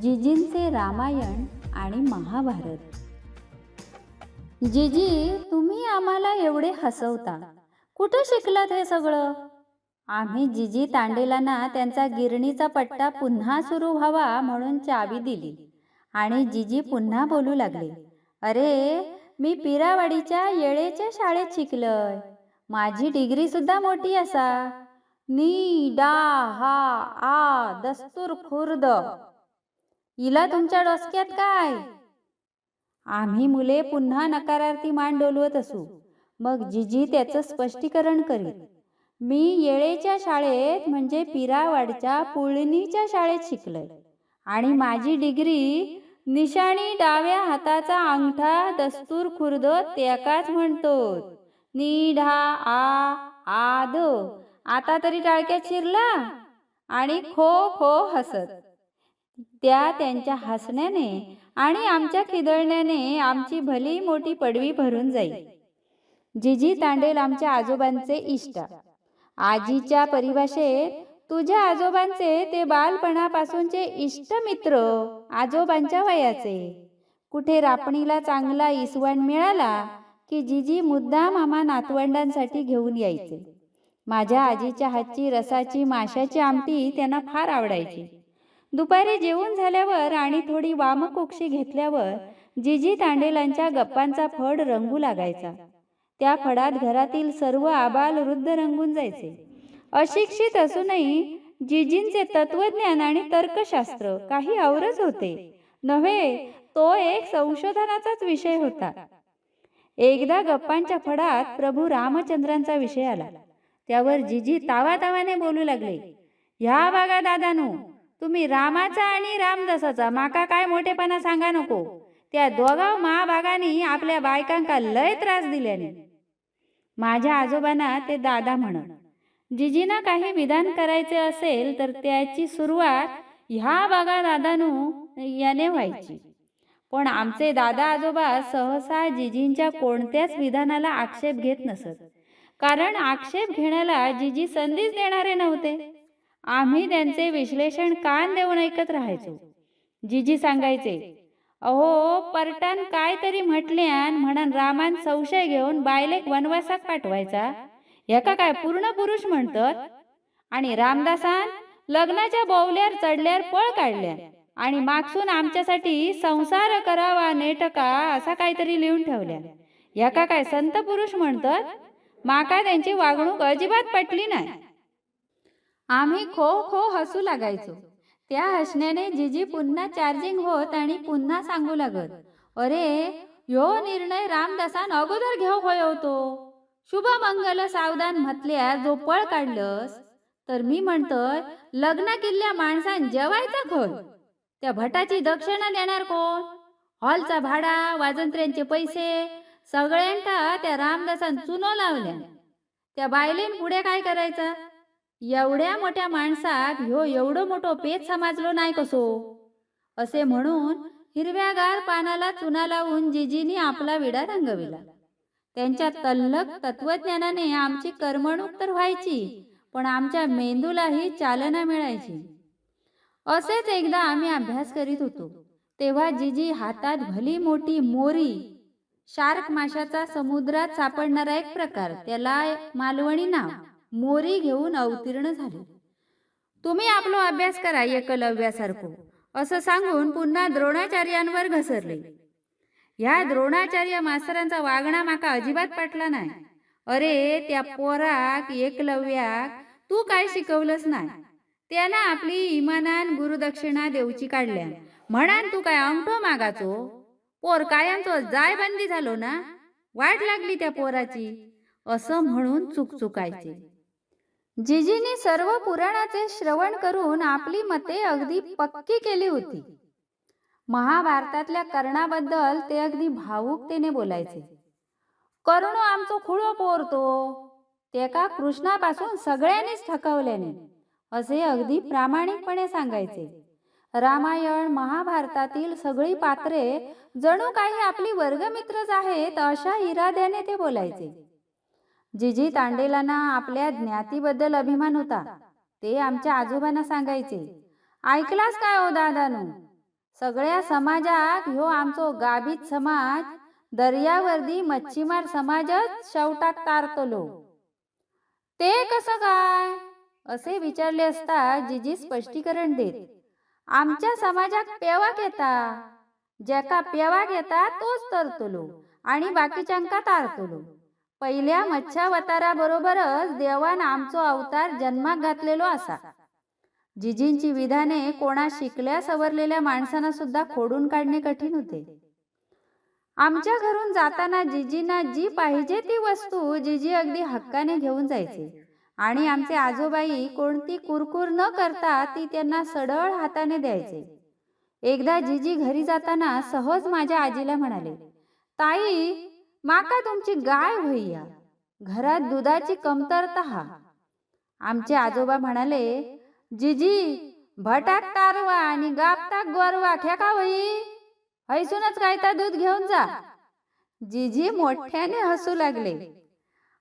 जिजींचे रामायण आणि महाभारत. जिजी तुम्ही आम्हाला एवढे हसवता. कुठं शिकलात हे सगळं? आम्ही जिजी तांडेलांना त्यांचा गिरणीचा पट्टा पुन्हा सुरू व्हावा म्हणून चावी दिली आणि जिजी पुन्हा बोलू लागले अरे मी पिरावाडीच्या येळेच्या शाळेत शिकलय. माझी डिग्री सुद्धा मोठी असा. नी डा हा आ दस्तूर खुर्द. हिला तुमच्या डोसक्यात काय? आम्ही मुले पुन्हा नकारार्थी मान डोलवत असू. मग जिजी त्याचं स्पष्टीकरण करीत मी येळेच्या शाळेत म्हणजे पिरावाडच्या पुळणीच्या शाळेत शिकलोय. आणि माझी डिग्री निशाणी डाव्या हाताचा अंगठा दस्तूर खुर्द त्याकाच म्हणतो नी ढा आ आद. आता तरी टाळक्यात शिरला? आणि खो खो हसत. त्या त्यांच्या हसण्याने आणि आमच्या खिदळण्याने आमची भली मोठी पडवी भरून जाईल जिजी तांडेल आमच्या आजोबांचे इष्ट. आजीच्या परिभाषेत तुझ्या आजोबांचे ते बालपणापासूनचे इष्ट मित्र आजोबांच्या वयाचे. कुठे रापणीला चांगला इसवण मिळाला की जिजी मुद्दाम आम्हा नातवंडांसाठी घेऊन यायचे. माझ्या आजीच्या हातची रसाची माशाची आमटी त्यांना फार आवडायची. दुपारी जेवून झाल्यावर आणि थोडी वामकोक्षी घेतल्यावर जिजी तांडेलांच्या गप्पांचा फड रंगू लागायचा. त्या फडात घरातील सर्व आबाल वृद्ध रंगून जायचे. अशिक्षित असूनही जिजींचे तत्वज्ञान आणि तर्कशास्त्र काही आवरच होते. नव्हे तो एक संशोधनाचाच विषय होता. एकदा गप्पांच्या फडात प्रभू रामचंद्रांचा विषय आला. त्यावर जिजी तावातावाने बोलू लागले ह्या बघा दादानू तुम्ही रामाचा आणि रामदासाचा माका काय मोठेपणा सांगा नको. त्या दोघा महाभागांनी आपल्या बायकांका लय त्रास दिल्याने. माझ्या आजोबांना ते दादा म्हणत जिजीना काही विधान करायचे असेल तर त्याची सुरुवात ह्या बागा दादानू याने व्हायची. पण आमचे दादा आजोबा सहसा जिजींच्या कोणत्याच विधानाला आक्षेप घेत नसत. कारण आक्षेप घेण्याला जिजी संधीच देणारे नव्हते. आम्ही त्यांचे विश्लेषण कान देऊन ऐकत राहायचो. जिजी सांगायचे अहो परटान काय तरी म्हटल्यान म्हणून रामान संशय घेऊन बायलेक वनवासात पाठवायचा. ह्याका काय पूर्ण पुरुष म्हणतात? आणि रामदासान लग्नाच्या बोवल्यार चढल्यार पळ काढल्या. आणि मागसून आमच्यासाठी संसार करावा नेटका असा काहीतरी लिहून ठेवल्या. ह्याका काय संत पुरुष म्हणतात? माका त्यांची वागणूक अजिबात पटली नाही. आम्ही खो खो हसू लागायचो. त्या हसण्याने जिजी पुन्हा चार्जिंग होत आणि पुन्हा सांगू लागत अरे ह्यो निर्णय रामदासान अगोदर घेऊ होय होतो शुभ मंगल सावधान म्हटल्या जो पळ काढलंस. तर मी म्हणतोय लग्न किल्ल्या माणसान जेवायचा खोल त्या भटाची दक्षिणा देणार कोण? हॉलचा भाडा वाजंत्र्यांचे पैसे सगळ्यांना त्या रामदासान चुनो लावल्या. त्या बायलेन पुढे काय करायचं? एवढ्या मोठ्या माणसाक ह्यो एवढं मोठो पेच समाजलो नाही कसो? असे म्हणून हिरव्यागार पानाला चुना लावून जिजीनी आपला विडा रंगविला. त्यांच्या तल्लक तत्वज्ञानाने आमची करमणूक तर व्हायची पण आमच्या मेंदूलाही चालना मिळायची. असेच एकदा आम्ही अभ्यास करीत होतो तेव्हा जिजी हातात भली मोठी मोरी शार्क माशाचा समुद्रात सापडणारा एक प्रकार त्याला मालवणी नाव. मोरी घेऊन अवतीर्ण झाले. तुम्ही आपलो अभ्यास करा एकलव्यासारखो असं सांगून पुन्हा द्रोणाचार्यांवर घसरले. ह्या द्रोणाचार्य मास्तरांचा वागणा माका अजिबात पटला नाही. अरे त्या पोराक एकलव्याक तू काय शिकवलंच नाही. त्याला आपली इमानान गुरुदक्षिणा देऊची काढल्या. म्हणान तू काय अंगठो मागाचो? पोर कायमचो जायबंदी झालो ना? वाट लागली त्या पोराची. असं म्हणून चुकचुकायचे. जिजीने सर्व पुराणाचे श्रवण करून आपली मते अगदी पक्की केली होती. महाभारतातल्या कर्णाबद्दल ते अगदी भावुकतेने बोलायचे. कर्ण आमचो खुळो पोरतो. तेका कृष्णापासून सगळ्यांनीच ठकवल्याने असे अगदी प्रामाणिकपणे सांगायचे. रामायण महाभारतातील सगळी पात्रे जणू काही आपली वर्गमित्रच आहेत अशा इराद्याने ते बोलायचे. जिजी तांडेलांना आपल्या ज्ञातीबद्दल अभिमान होता. ते आमच्या आजोबांना सांगायचे ऐकलास काय हो दादानू? सगळ्या समाजात ह्यो आमचो गाभीत समाज दर्यावर्दी मच्छीमार समाजच शेवटाक तारतलो. ते कसं काय? असे विचारले असता जिजी स्पष्टीकरण देत आमच्या समाजात पेवाक येता ज्याका पेवाक येता तोच तरतलो आणि बाकीच्यांका तारतलो. पहिल्या मच्छावताराबरोबरच देवान आमचो अवतार जन्माक घातलेलो असा जिजींची विधाने कोणा शिकल्या सवरलेल्या माणसांना सुद्धा खोडून काढणे कठीण होते. आमच्या घरून जाताना जिजींना जी पाहिजे ती वस्तू जिजी अगदी हक्काने घेऊन जायचे. आणि आमचे आजोबाई कोणती कुरकुर न करता ती त्यांना सडळ हाताने द्यायचे. एकदा जिजी घरी जाताना सहज माझ्या आजीला म्हणाले ताई माका तुमची गाय होईया घरात दुधाची कमतरता हा. आमचे आजोबा म्हणाले जिजी भटाक तारवा आणि गापताक गोरवा खेका होई हैसूनच काय तर दूध घेऊन जा. जिजी मोठ्याने हसू लागले.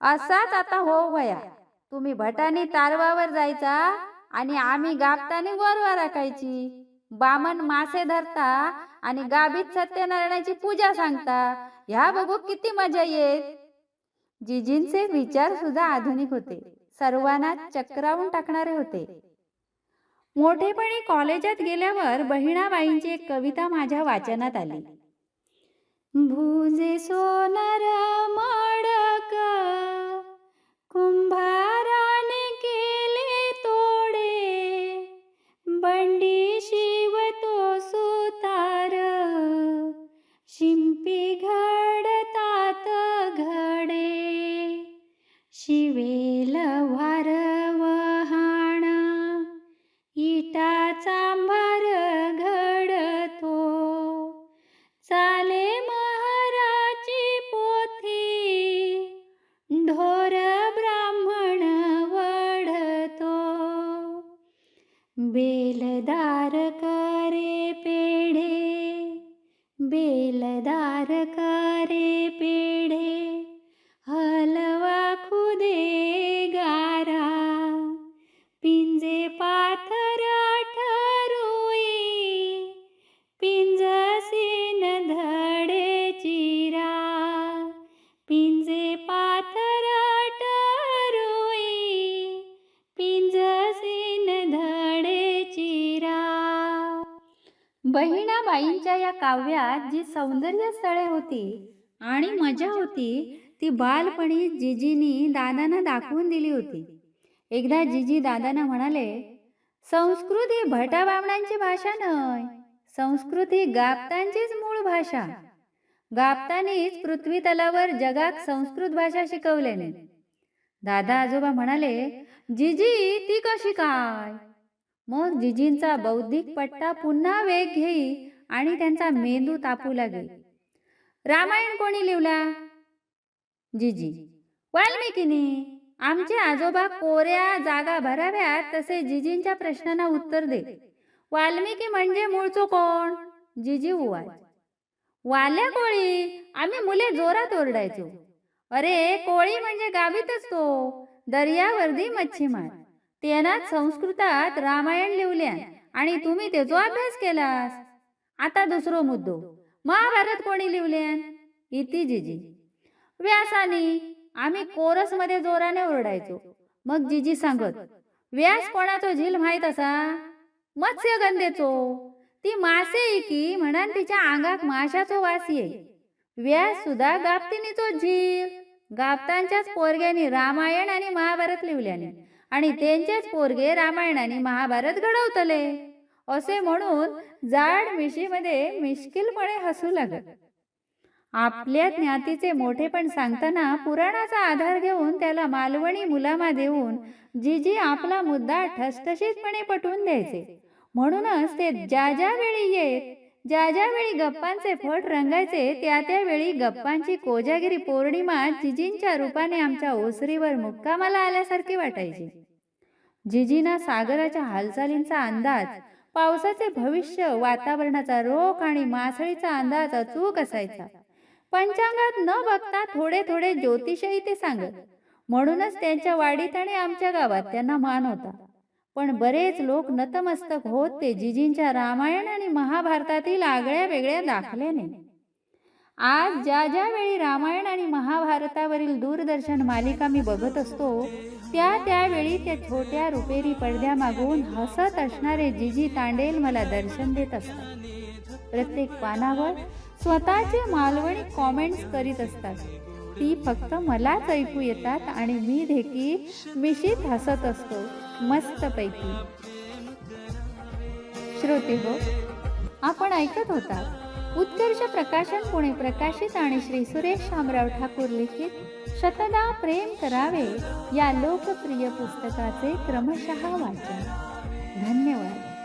असाच आता हो वया. तुम्ही भटानी तारवावर जायचा आणि आम्ही गाबतानी गोरवा राखायची. बामन मासे धरता आणि गाबीत सत्यनारायणाची पूजा सांगता. ह्या बघू किती मजा येत. जिजींचे विचार सुद्धा आधुनिक होते. सर्वांना चक्रावून टाकणारे होते. मोठेपणी कॉलेजात गेल्यावर बहिणाबाईंची एक कविता माझ्या वाचनात आली. भुजे सोनार मडक कुंभा शिवेल वार इटाचा इटा घडतो. चाले महाराची पोथी. ढोर ब्राह्मण वढतो. बेलदार करे पेढे. बेलदार करे पेढे. आईंच्या या काव्यात जी सौंदर्य स्थळे होती आणि मजा होती ती बालपणी जिजीनी दादांना दाखवून दिली होती. एकदा जिजी दादांना म्हणाले संस्कृत ही भटा बामणांची भाषा नय संस्कृत ही गाप्तांचीच मूळ भाषा. गाप्तानीच पृथ्वी तलावर जगाक संस्कृत भाषा शिकवल्याने. दादा आजोबा म्हणाले जिजी ती कशी काय? मग जिजींचा बौद्धिक पट्टा पुन्हा वेग घेई आणि त्यांचा मेंदू तापू लागे रामायण कोणी लिवला जिजी. वाल्मिकीने. आमचे आजोबा कोऱ्या जागा भराव्यात तसे जिजींच्या प्रश्नांना उत्तर दे. वाल्मिकी म्हणजे मूळचो कोण? जिजी उवाज वाल्या कोळी. आम्ही मुले जोरात ओरडायचो. अरे कोळी म्हणजे गावीतच तो दर्यावर्दी मच्छीमार. तेनात संस्कृतात रामायण लिवल्यान आणि तुम्ही तेचो अभ्यास केलास? आता दुसरो मुद्दो. महाभारत कोणी लिवल्यान इति जिजी. व्यासानी आम्ही कोरसमध्ये जोराने ओरडायचो. मग जिजी सांगत व्यास कोणाचो झील माहीत असा? मत्स्यगंधेचो. ती मासे इकी म्हणान तिच्या अंगाक माशाचो वास ये व्यास सुद्धा गापतिनीचो झील. गाप्तांच्याच पोरग्यांनी रामायण आणि महाभारत लिहिल्याने आणि त्यांचेच पोरगे रामायण आणि महाभारत घडवतले. असे म्हणून जाड मिशीमध्ये मिश्किलपणे हसू लागत. आपल्या ज्ञातीचे मोठेपण सांगताना पुराणाचा आधार घेऊन त्याला मालवणी मुलामा देऊन जिजी आपला मुद्दा ठसठशीतपणे पटवून द्यायचे. म्हणूनच ते ज्या ज्या वेळी येत ज्या ज्यावेळी गप्पांचे फट रंगायचे त्या त्यावेळी गप्पांची कोजागिरी पौर्णिमा जिजींच्या रूपाने आमच्या ओसरीवर मुक्कामाला आल्यासारखी वाटायची. जिजींना सागराच्या हालचालींचा अंदाज पावसाचे भविष्य वातावरणाचा रोख आणि मासळीचा अंदाज अचूक असायचा. पंचांगात न बघता थोडे थोडे ज्योतिषही ते सांगत. म्हणूनच त्यांच्या वाडीत आणि आमच्या गावात त्यांना मान होता. पण बरेच लोक नतमस्तक होत ते जिजींच्या रामायण आणि महाभारतातील आगळ्या वेगळ्या दाखल्याने. आज ज्या ज्या वेळी रामायण आणि महाभारतावरील दूरदर्शन मालिका मी बघत असतो त्या त्यावेळी त्या छोट्या रुपेरी पडद्यामागून हसत असणारे जिजी तांडेल मला दर्शन देत असतात. प्रत्येक पानावर स्वतःचे मालवणी कॉमेंट्स करीत असतात. ती फक्त मलाच ऐकू येतात आणि मी देखील मिशीत हसत असतो मस्तपैकी. श्रोते हो आपण ऐकत होता उत्कर्ष प्रकाशन पुणे प्रकाशित आणि श्री सुरेश शामराव ठाकूर लिखित शतदा प्रेम करावे या लोकप्रिय पुस्तकाचे क्रमशः वाचन. धन्यवाद.